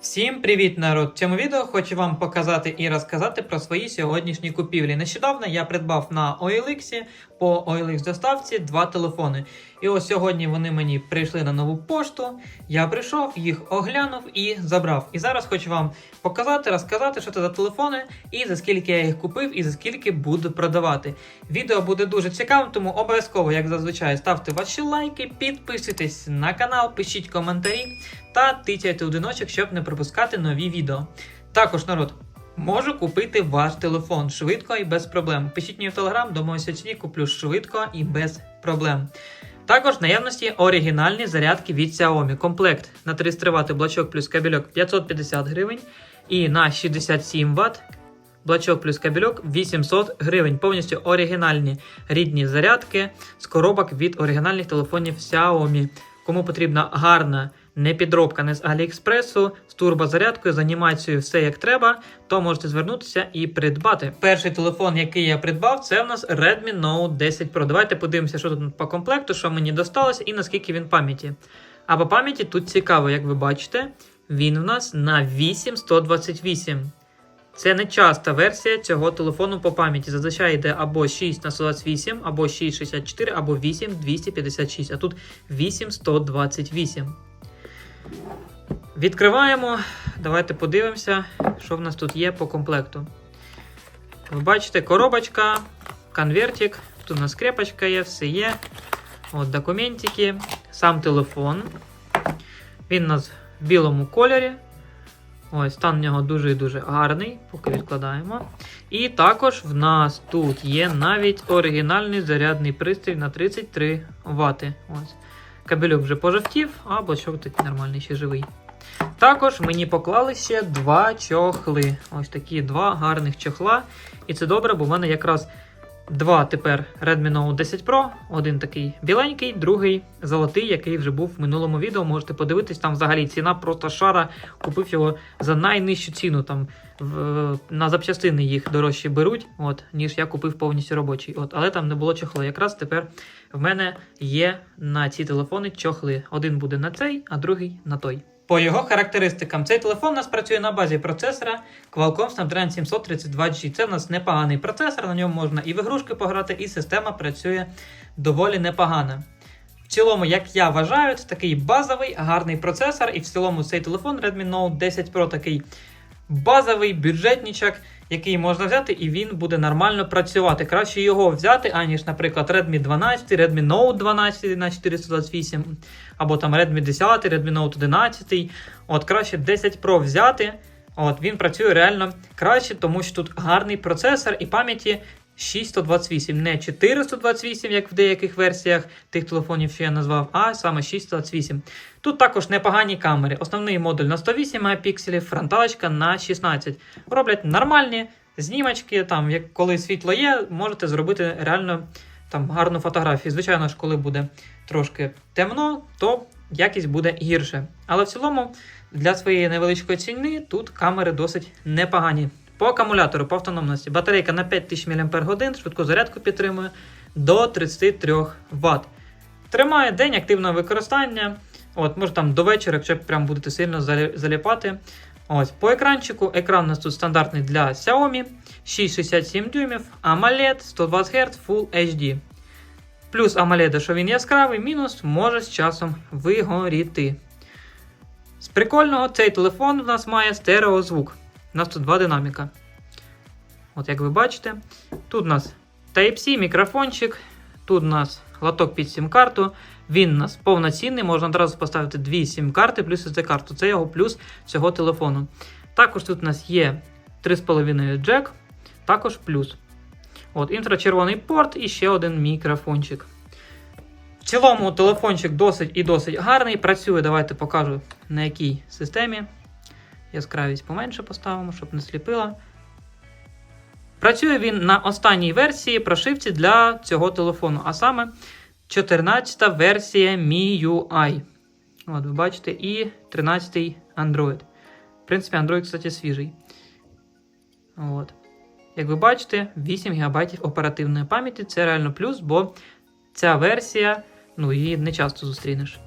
Всім привіт, народ! В цьому відео хочу вам показати і розказати про свої сьогоднішні купівлі. Нещодавно я придбав на OLX по OLX доставці два телефони. І ось сьогодні вони мені прийшли на нову пошту. Я прийшов, їх оглянув і забрав. І зараз хочу вам показати, розказати, що це за телефони, і за скільки я їх купив, і за скільки буду продавати. Відео буде дуже цікавим, тому обов'язково, як зазвичай, ставте ваші лайки, підписуйтесь на канал, пишіть коментарі та тицяйте у дзвіночок, щоб не пропускати нові відео. Також, народ, можу купити ваш телефон швидко і без проблем. Пишіть мені в телеграм, домовився ціні, куплю швидко і без проблем. Також в наявності оригінальні зарядки від Xiaomi. Комплект на 300 Вт блочок плюс кабельок 550 гривень і на 67 Вт блочок плюс кабельок 800 гривень. Повністю оригінальні рідні зарядки з коробок від оригінальних телефонів Xiaomi. Кому потрібна гарна не підробка не з Аліекспресу, з турбозарядкою, з анімацією, все як треба, то можете звернутися і придбати. Перший телефон, який я придбав, це в нас Redmi Note 10 Pro. Давайте подивимося, що тут по комплекту, що мені досталося і наскільки він пам'яті. А по пам'яті тут цікаво, як ви бачите, він в нас на 8128. Це не часта версія цього телефону по пам'яті. Зазвичай йде або 6 на 128, або 664, або 8256, а тут 8128. Відкриваємо. Давайте подивимося, що в нас тут є по комплекту. Ви бачите, коробочка, конвертик. Тут у нас скрепочка є, все є. От документики, сам телефон. Він у нас в білому кольорі. Ось, стан в нього дуже і дуже гарний, поки відкладаємо. І також в нас тут є навіть оригінальний зарядний пристрій на 33 Вт. Ось. Кабельок вже пожовтів, а блочок такий нормальний, ще живий. Також мені поклали ще два чохли. Ось такі два гарних чохла. І це добре, бо в мене якраз два тепер Redmi Note 10 Pro. Один такий біленький, другий золотий, який вже був в минулому відео. Можете подивитись, там взагалі ціна просто шара. Купив його за найнижчу ціну. Там в, на запчастини їх дорожче беруть, от, ніж я купив повністю робочий. От, але там не було чохла. Якраз тепер в мене є на ці телефони чохли. Один буде на цей, а другий на той. По його характеристикам, цей телефон у нас працює на базі процесора Qualcomm Snapdragon 732G. Це в нас непоганий процесор, на ньому можна і в ігрушки пограти, і система працює доволі непогано. В цілому, як я вважаю, це такий базовий гарний процесор, і в цілому цей телефон Redmi Note 10 Pro такий базовий бюджетничок, який можна взяти, і він буде нормально працювати. Краще його взяти, аніж, наприклад, Redmi 12, Redmi Note 12 на 428, або там Redmi 10, Redmi Note 11. От краще 10 Pro взяти. От Він працює реально краще, тому що тут гарний процесор і пам'яті 628, не 428, як в деяких версіях тих телефонів, що я назвав, а саме 628. Тут також непогані камери. Основний модуль на 108 мегапікселів, фронталочка на 16. Роблять нормальні знімочки. Там, як коли світло є, можете зробити реально там гарну фотографію. Звичайно ж, коли буде трошки темно, то якість буде гірше. Але в цілому, для своєї невеличкої ціни тут камери досить непогані. По акумулятору по автономності батарейка на 5000 мАч, швидку зарядку підтримує до 33 Вт. Тримає день активного використання. От, може там до вечора, якщо прям будете сильно заліпати. Ось, по екранчику. Екран у нас тут стандартний для Xiaomi 6,67 дюймів, AMOLED 120 Гц Full HD. Плюс AMOLED, що він яскравий, мінус може з часом вигоріти. З прикольного, цей телефон в нас має стереозвук. У нас тут два динаміка. От як ви бачите, тут у нас Type-C, мікрофончик, тут у нас лоток під сім-карту. Він у нас повноцінний, можна одразу поставити дві сім-карти плюс SD-карту. Це його плюс цього телефону. Також тут у нас є 3,5 джек, також плюс. От, інфрачервоний порт і ще один мікрофончик. В цілому телефончик досить і досить гарний. Працює, давайте покажу на якій системі. Яскравість поменше поставимо, щоб не сліпила. Працює він на останній версії прошивці для цього телефону, а саме 14-та версія MIUI. От, ви бачите, і 13-й Android. В принципі, Android, кстати, свіжий. От. Як ви бачите, 8 ГБ оперативної пам'яті це реально плюс, бо ця версія, ну, її не часто зустрінеш.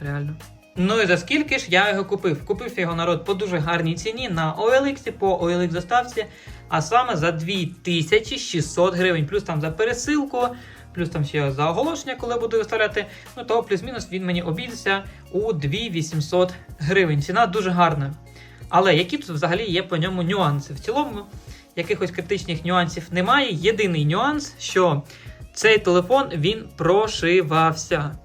Реально. Ну і за скільки ж я його купив? Купив його народ по дуже гарній ціні на OLX, по OLX доставці, а саме за 2600 гривень. Плюс там за пересилку, плюс там ще за оголошення, коли буду виставляти. Ну то плюс-мінус він мені обійдеться у 2800 гривень. Ціна дуже гарна. Але які тут взагалі є по ньому нюанси? В цілому якихось критичних нюансів немає. Єдиний нюанс, що цей телефон він прошивався.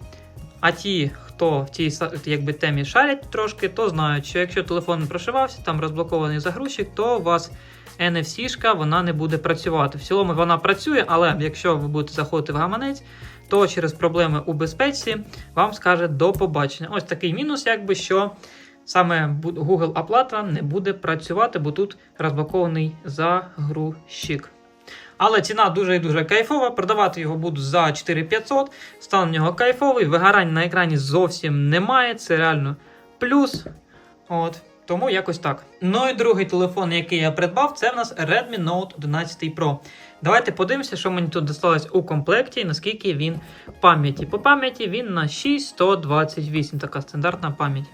А ті, хто в цій якби, темі шарять трошки, то знають, що якщо телефон прошивався, там розблокований загрузчик, то у вас NFC-шка вона не буде працювати. В цілому вона працює, але якщо ви будете заходити в гаманець, то через проблеми у безпеці вам скаже до побачення. Ось такий мінус, якби що саме Google оплата не буде працювати, бо тут розблокований загрузчик. Але ціна дуже і дуже кайфова. Продавати його буду за 4500. Стан в нього кайфовий, вигорань на екрані зовсім немає. Це реально плюс. От. Тому якось так. Ну і другий телефон, який я придбав, це в нас Redmi Note 11 Pro. Давайте подивимося, що мені тут досталось у комплекті і наскільки він пам'яті. По пам'яті він на 6128, така стандартна пам'ять.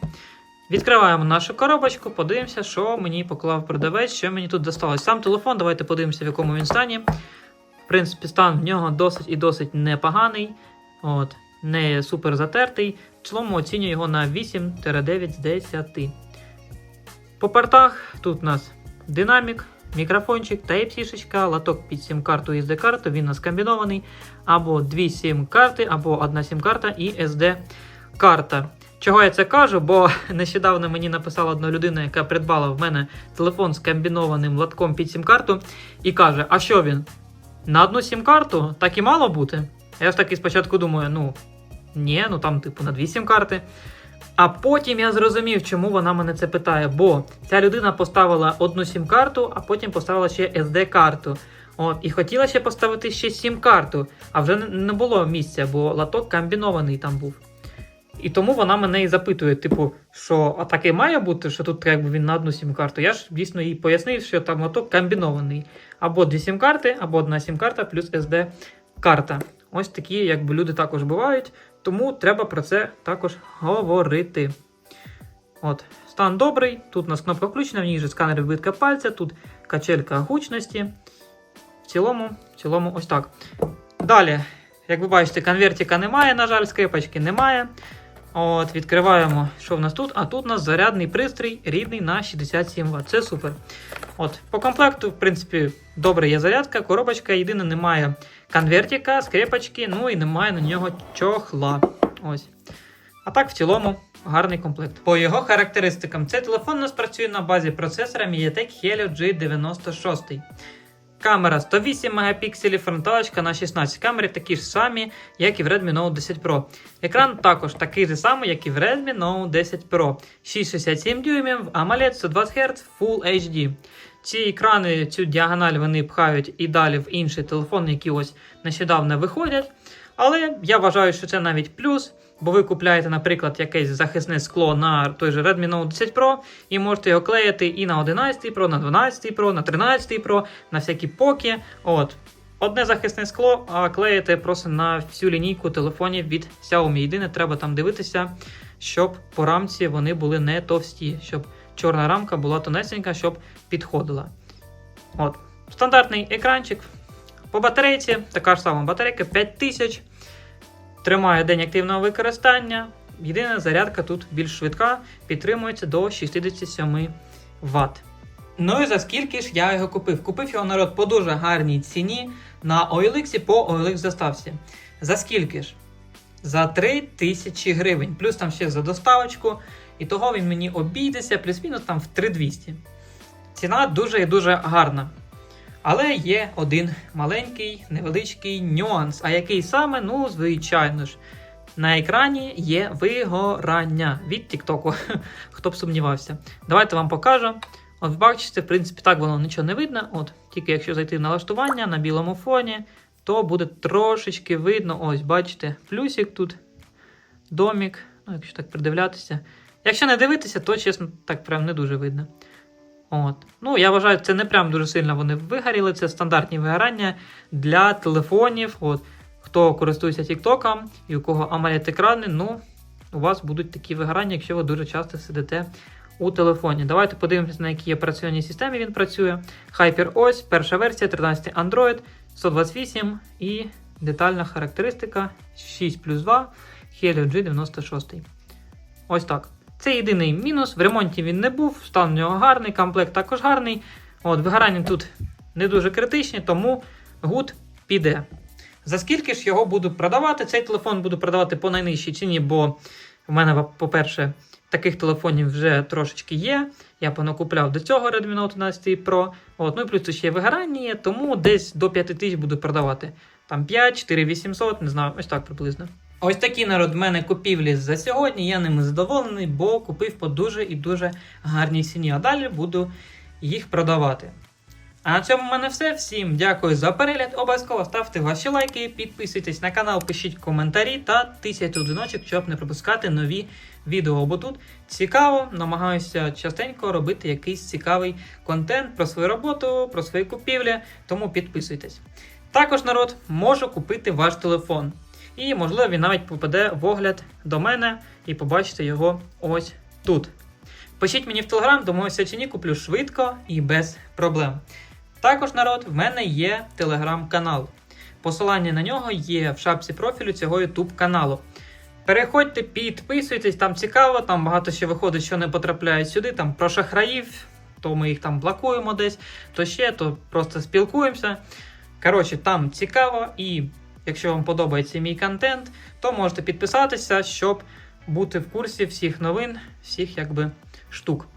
Відкриваємо нашу коробочку, подивимося, що мені поклав продавець, що мені тут досталось. Сам телефон, давайте подивимося, в якому він стані. В принципі, стан в нього досить і досить непоганий. От, не супер затертий. В оцінюю його на 8-9 з 10. По портах тут у нас динамік, мікрофончик, Type-C, латок під сім-карту і SD-карту, він у нас комбінований. Або дві сім-карти, або одна сім-карта і SD-карта. Чого я це кажу? Бо нещодавно мені написала одна людина, яка придбала в мене телефон з комбінованим латком під сім-карту, і каже: А що він? На одну сім-карту так і мало бути. Я ж таки спочатку думаю, ну ні, ну там, типу, на дві сім-карти. А потім я зрозумів, чому вона мене це питає. Бо ця людина поставила одну сім-карту, а потім поставила ще SD-карту. От, і хотіла ще поставити ще сім-карту, а вже не- було місця, бо латок комбінований там був. І тому вона мене і запитує, типу, що а таке має бути, що тут треба він на одну сім-карту. Я ж дійсно їй пояснив, що там лоток комбінований. Або дві сім-карти, або одна сім-карта плюс SD-карта. Ось такі, якби люди також бувають, тому треба про це також говорити. От, стан добрий. Тут у нас кнопка включена, в ній же сканер відбитка пальця, тут качелька гучності. В цілому, в цілому, ось так. Далі, як ви бачите, конвертика немає, на жаль, скрипочки немає. От, відкриваємо, що в нас тут. А тут у нас зарядний пристрій рідний на 67 Вт. Це супер. От, по комплекту, в принципі, добре є зарядка, коробочка, єдине, немає конвертика, скрепочки, ну і немає на нього чохла. Ось. А так, в цілому, гарний комплект. По його характеристикам, цей телефон у нас працює на базі процесора MediaTek Helio G96. Камера 108 мегапікселів, фронталочка на 16 камери такі ж самі, як і в Redmi Note 10 Pro. Екран також такий же самий, як і в Redmi Note 10 Pro. 667 дюймів, AMOLED 120 Hz Full HD. Ці екрани, цю діагональ вони пхають і далі в інші телефони, які ось нещодавно виходять. Але я вважаю, що це навіть плюс, бо ви купляєте, наприклад, якесь захисне скло на той же Redmi Note 10 Pro і можете його клеїти і на 11 Pro, на 12 Pro, на 13 Pro, на всякі поки. От. Одне захисне скло, а клеїте просто на всю лінійку телефонів від Xiaomi. Єдине, треба там дивитися, щоб по рамці вони були не товсті, щоб чорна рамка була тонесенька, щоб підходила. От. Стандартний екранчик. По батарейці така ж сама батарейка 5000. Тримає день активного використання. Єдина зарядка тут більш швидка, підтримується до 67 Вт. Ну і за скільки ж я його купив? Купив його народ по дуже гарній ціні на OLX по OLX доставці. За скільки ж? За 3 тисячі гривень. Плюс там ще за доставочку. І того він мені обійдеться плюс-мінус там в 3200. Ціна дуже і дуже гарна. Але є один маленький невеличкий нюанс. А який саме? Ну, звичайно ж, на екрані є вигорання від Тіктоку. Хто б сумнівався. Давайте вам покажу. От бачите, в принципі, так воно нічого не видно. От, тільки якщо зайти в налаштування на білому фоні, то буде трошечки видно. Ось, бачите, плюсик тут, домік. Ну, якщо так придивлятися. Якщо не дивитися, то чесно, так прям не дуже видно. От. Ну, я вважаю, це не прям дуже сильно вони вигоріли. Це стандартні вигорання для телефонів. От. Хто користується TikTok і у кого AMOLED екрани, ну, у вас будуть такі вигорання, якщо ви дуже часто сидите у телефоні. Давайте подивимося, на якій операційній системі він працює. HyperOS, перша версія, 13 Android, 128 і детальна характеристика 6 плюс 2 Helio G96. Ось так. Це єдиний мінус. В ремонті він не був, стан у нього гарний, комплект також гарний. От, вигорання тут не дуже критичні, тому гуд піде. За скільки ж його буду продавати? Цей телефон буду продавати по найнижчій ціні, бо в мене, по-перше, таких телефонів вже трошечки є. Я понакупляв до цього Redmi Note 11 Pro. От, ну і плюс тут ще вигорання, є, тому десь до 5 тисяч буду продавати. Там 5, 4, 800, не знаю, ось так приблизно. Ось такі народ в мене купівлі за сьогодні. Я ними задоволений, бо купив по дуже і дуже гарній ціні. А далі буду їх продавати. А на цьому в мене все. Всім дякую за перегляд. Обов'язково ставте ваші лайки, підписуйтесь на канал, пишіть коментарі та тисячу дзвіночок, щоб не пропускати нові відео. Бо тут цікаво, намагаюся частенько робити якийсь цікавий контент про свою роботу, про свої купівлі, тому підписуйтесь. Також народ можу купити ваш телефон. І, можливо, він навіть попаде в огляд до мене і побачите його ось тут. Пишіть мені в телеграм, домовився чи ні, куплю швидко і без проблем. Також, народ, в мене є телеграм-канал. Посилання на нього є в шапці профілю цього YouTube каналу. Переходьте, підписуйтесь, там цікаво, там багато ще виходить, що не потрапляє сюди, там про шахраїв, то ми їх там блокуємо десь, то ще, то просто спілкуємося. Коротше, там цікаво, і якщо вам подобається мій контент, то можете підписатися, щоб бути в курсі всіх новин, всіх якби штук.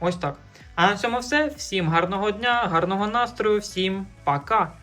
Ось так. А на цьому все. Всім гарного дня, гарного настрою, всім пока!